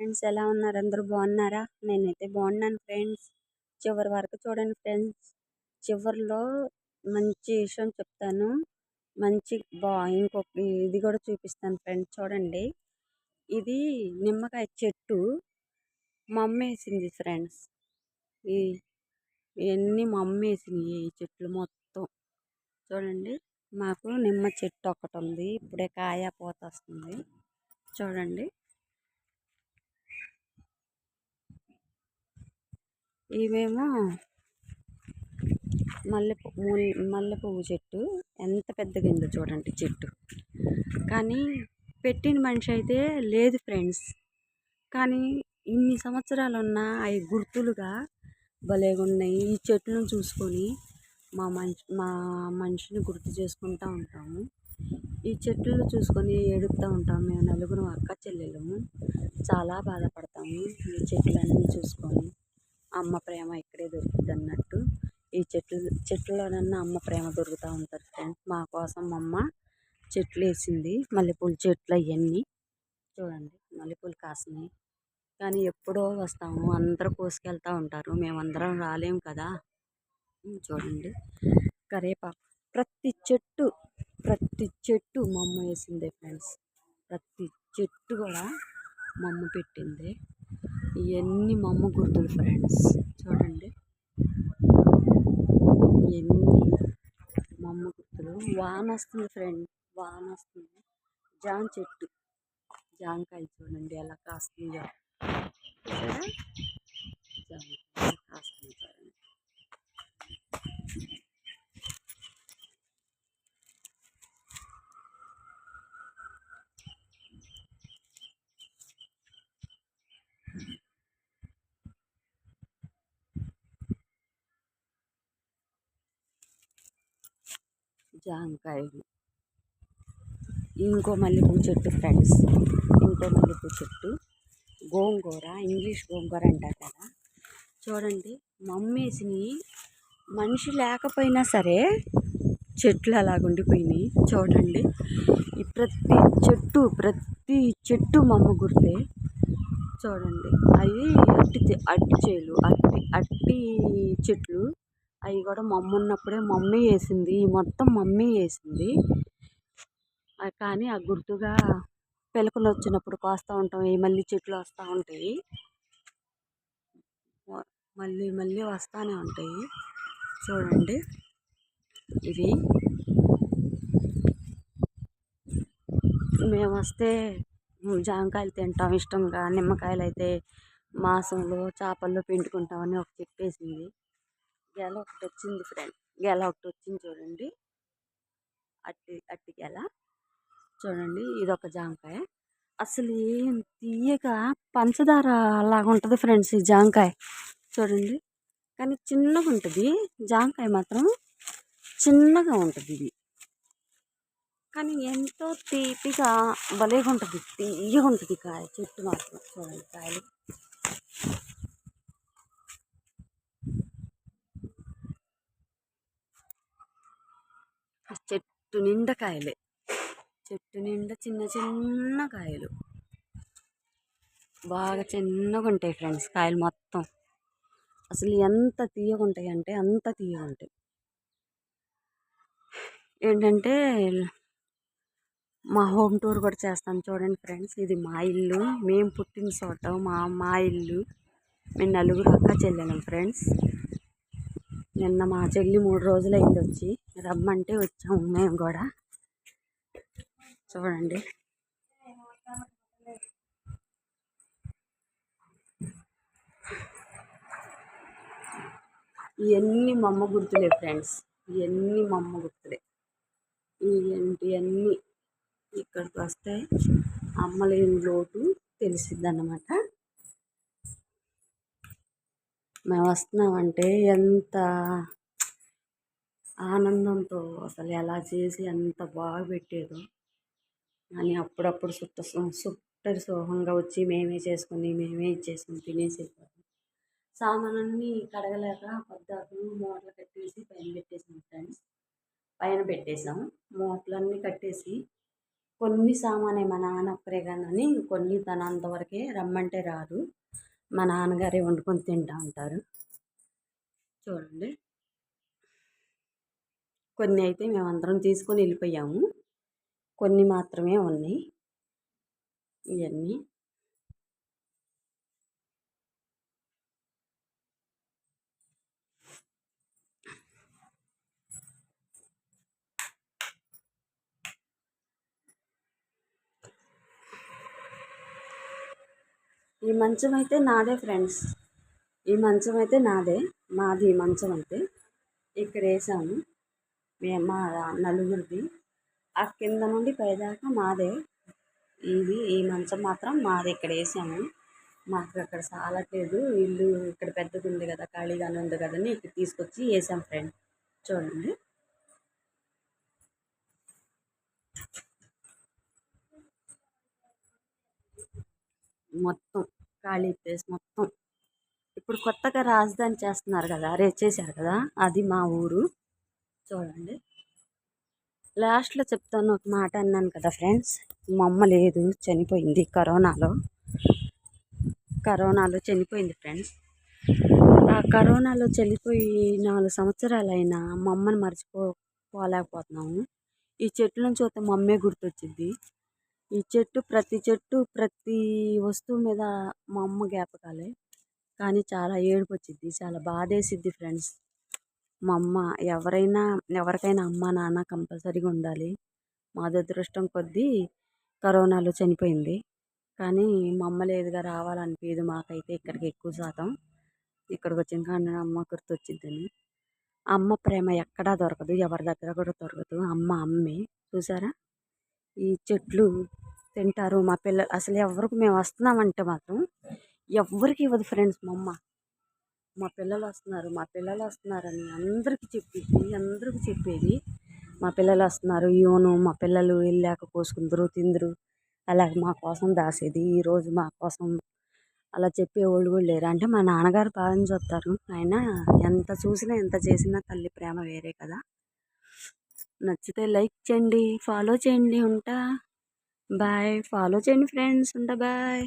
Friends ఎలా ఉన్నారు? అందరూ బాగున్నారా? నేనైతే బాగున్నాను ఫ్రెండ్స్. చివరి వరకు చూడండి ఫ్రెండ్స్. చివరిలో మంచి విషయం చెప్తాను. మంచి బా ఇంకొక ఇది కూడా చూపిస్తాను ఫ్రెండ్స్. చూడండి. ఇది నిమ్మకాయ చెట్టు మమ్మేసింది ఫ్రెండ్స్. ఈ ఇవన్నీ మమ్మేసినాయి ఈ చెట్లు మొత్తం. చూడండి. మాకు నిమ్మ చెట్టు ఒకటి ఉంది. ఇప్పుడే కాయ పోత వస్తుంది చూడండి. ఇవేమో మల్లె మల్లె పువ్వు చెట్టు. ఎంత పెద్దగా ఉందో చూడండి చెట్టు. కానీ పెట్టిన మనిషి అయితే లేదు ఫ్రెండ్స్. కానీ ఇన్ని సంవత్సరాలు ఉన్న అవి గుర్తులుగా భలేగా ఉన్నాయి. ఈ చెట్లను చూసుకొని మా మనిషి మా మనిషిని గుర్తు చేసుకుంటూ ఉంటాము. ఈ చెట్లు చూసుకొని ఏడుపుతూ ఉంటాము. మేము నలుగురు అక్క చెల్లెలము చాలా బాధపడతాము ఈ చెట్లన్నీ చూసుకొని. అమ్మ ప్రేమ ఇక్కడే దొరుకుతుంది అన్నట్టు ఈ చెట్లు చెట్లలోనన్నా అమ్మ ప్రేమ దొరుకుతూ ఉంటుంది ఫ్రెండ్స్ మా కోసం అమ్మ చెట్లు వేసింది మల్లెపూల చెట్లు అవన్నీ చూడండి మల్లెపూలు కాసినాయి. కానీ ఎప్పుడో వస్తాము అందరూ కోసుకెళ్తూ ఉంటారు. మేమందరం రాలేము కదా? చూడండి. కరేపాకు. ప్రతి చెట్టు ప్రతి చెట్టు మా అమ్మ వేసిందే ఫ్రెండ్స్ ప్రతి చెట్టు కూడా మా అమ్మ పెట్టింది. ఇవన్నీ మా అమ్మ గుర్తులు ఫ్రెండ్స్ చూడండి. ఇవన్నీ మా అమ్మ గుర్తులు. వాన వస్తుంది ఫ్రెండ్ వాన వస్తుంది. జామ చెట్టు. జామకాయ చూడండి ఎలా కాస్తుందో. జామకాయ కాస్తుంది? జామకాయలు. ఇంకో మల్లెపూ చెట్టు ఫ్రెండ్స్. ఇంకో మల్లెపూ చెట్టు. గోంగూర ఇంగ్లీష్ గోంగూర అంటారు కదా. చూడండి మమ్మేసిని మనిషి లేకపోయినా సరే చెట్లు అలాగ ఉండిపోయినాయి చూడండి ఈ ప్రతి చెట్టు ప్రతి చెట్టు మమ్మ గుర్తే. చూడండి అవి అట్టి అట్టి చేలు అట్టి అట్టి చెట్లు అవి కూడా మమ్మ ఉన్నప్పుడే మమ్మీ వేసింది. మొత్తం మమ్మీ వేసింది. కానీ ఆ గుర్తుగా పిలకలు వచ్చినప్పుడు కోస్తూ ఉంటాం. ఈ మళ్ళీ చెట్లు వస్తూ ఉంటాయి. మళ్ళీ మళ్ళీ వస్తూనే ఉంటాయి. చూడండి. ఇవి. మేము వస్తే జామకాయలు తింటాం. ఇష్టంగా నిమ్మకాయలు అయితే మాసంలో చేపల్లో పిండుకుంటామని ఒక చెప్పేసింది. గెల ఒకటి వచ్చింది ఫ్రెండ్. గెల ఒకటి వచ్చింది చూడండి. అట్టి అట్టి గెల. చూడండి ఇది ఒక జామకాయ అసలు ఏం తీయగా పంచదార లాగా ఉంటుంది ఫ్రెండ్స్ ఈ జామకాయ చూడండి. కానీ చిన్నగా ఉంటుంది. జామకాయ మాత్రం చిన్నగా ఉంటుంది ఇది. కానీ ఎంతో తీపిగా భలేగా ఉంటుంది తీయగా ఉంటుంది కాయ చెట్టు మాత్రం. చూడండి కాయలు. చెట్టు నిండా కాయలే. చెట్టు నిండా చిన్న చిన్న కాయలు. బాగా చిన్నగా ఉంటాయి ఫ్రెండ్స్ కాయలు మొత్తం. అసలు ఎంత తీయగా ఉంటాయి అంటే అంత తీయగా ఉంటాయి. ఏంటంటే మా హోమ్ టూర్ కూడా చేస్తాను చూడండి ఫ్రెండ్స్. ఇది మా ఇల్లు. మేము పుట్టిన చోట మా మా ఇల్లు. మేము నలుగురు అక్క చెల్లెలం ఫ్రెండ్స్. నిన్న మా చెల్లి మూడు రోజులు అయింది వచ్చి. రమ్మంటే వచ్చాము మేము కూడా. చూడండి. ఇవన్నీ మా అమ్మ గుర్తులే ఫ్రెండ్స్. ఇవన్నీ మా అమ్మ గుర్తులే. ఇవన్నీ ఇక్కడికి వస్తే అమ్మలేని లోటు తెలిసిద్ది అన్నమాట మేము వస్తున్నామంటే ఎంత ఆనందంతో అసలు ఎలా చేసి ఎంత బాగా పెట్టేదో. అని అప్పుడప్పుడు సుట్ట సుట్టరి సోహంగా వచ్చి మేమే చేసుకుని మేమే ఇచ్చేసుకుని తినేసేవారు సామానన్నీ కడగలేక పొద్దాకు మూటలు కట్టేసి పైన పెట్టేసాం ఫ్రెండ్స్. పైన పెట్టేసాం. మూటలన్నీ కట్టేసి కొన్ని సామానే మా నాన్న ఒక్కరే కానీ కొన్ని తన అంతవరకే రమ్మంటే రాదు. మా నాన్నగారే వండుకొని తింటూ ఉంటారు. చూడండి. కొన్ని అయితే మేమందరం తీసుకొని వెళ్ళిపోయాము. కొన్ని మాత్రమే ఉన్నాయి. ఇవన్నీ ఈ మంచం అయితే నాదే ఫ్రెండ్స్. ఈ మంచం అయితే నాదే. మాది ఈ మంచం అయితే. ఇక్కడ వేసాము. మేము మా నలుగురిది. ఆ కింద నుండి పైదాకా మాదే. ఇది ఈ మంచం మాత్రం మాది. ఇక్కడ వేసాము. మాకు అక్కడ సాలట్లేదు. ఇల్లు ఇక్కడ పెద్దది ఉంది కదా ఖాళీగానే ఉంది కదని ఇక్కడ తీసుకొచ్చి వేసాం ఫ్రెండ్. చూడండి. మొత్తం ఖాళీ ప్లేస్ మొత్తం. ఇప్పుడు కొత్తగా రాజధాని చేస్తున్నారు కదా అరే చేశారు కదా అది మా ఊరు. చూడండి. లాస్ట్లో చెప్తాను ఒక మాట అన్నాను కదా ఫ్రెండ్స్ మా అమ్మ లేదు చనిపోయింది కరోనాలో. కరోనాలో చనిపోయింది ఫ్రెండ్స్. ఆ కరోనాలో చనిపోయి నాలుగు సంవత్సరాలైనా మా అమ్మని మర్చిపోలేకపోతున్నాము. ఈ చెట్లను చూస్తే మా అమ్మే గుర్తొచ్చింది. ఈ చెట్టు ప్రతి చెట్టు ప్రతి వస్తువు మీద మా అమ్మ జ్ఞాపకాలే. కానీ చాలా ఏడుపు వచ్చింది చాలా బాధేసిద్ది ఫ్రెండ్స్. మా అమ్మ ఎవరైనా ఎవరికైనా అమ్మ నాన్న కంపల్సరీగా ఉండాలి. మా దురదృష్టం కొద్దీ కరోనాలో చనిపోయింది. కానీ మా అమ్మ లేదుగా రావాలనిపించదు మాకైతే ఇక్కడికి ఎక్కువ శాతం. ఇక్కడికి వచ్చిన కానీ అమ్మ గుర్తొచ్చిందని అమ్మ ప్రేమ ఎక్కడా దొరకదు ఎవరి దగ్గర కూడా దొరకదు. అమ్మ అమ్మే. చూసారా? ఈ చెట్లు తింటారు. మా పిల్లలు అసలు ఎవరికి మేము వస్తున్నామంటే మాత్రం ఎవ్వరికి ఇవ్వదు ఫ్రెండ్స్ మా అమ్మ. మా పిల్లలు వస్తున్నారు. మా పిల్లలు వస్తున్నారని అందరికీ చెప్పేది అందరికీ చెప్పేది మా పిల్లలు వస్తున్నారు. ఇవ్వను మా పిల్లలు వెళ్ళాక కోసుకుందరు తిందరు. అలాగే మా కోసం దాసేది ఈరోజు మా కోసం అలా చెప్పేవాళ్ళు కూడా లేరు. అంటే మా నాన్నగారు బాగా చూస్తారు. ఆయన ఎంత చూసినా ఎంత చేసినా తల్లి ప్రేమ వేరే కదా. నచ్చితే లైక్ చేయండి ఫాలో చేయండి ఉంటా. బాయ్ ఫాలో చేయండి ఫ్రెండ్స్ ఉంటా బాయ్.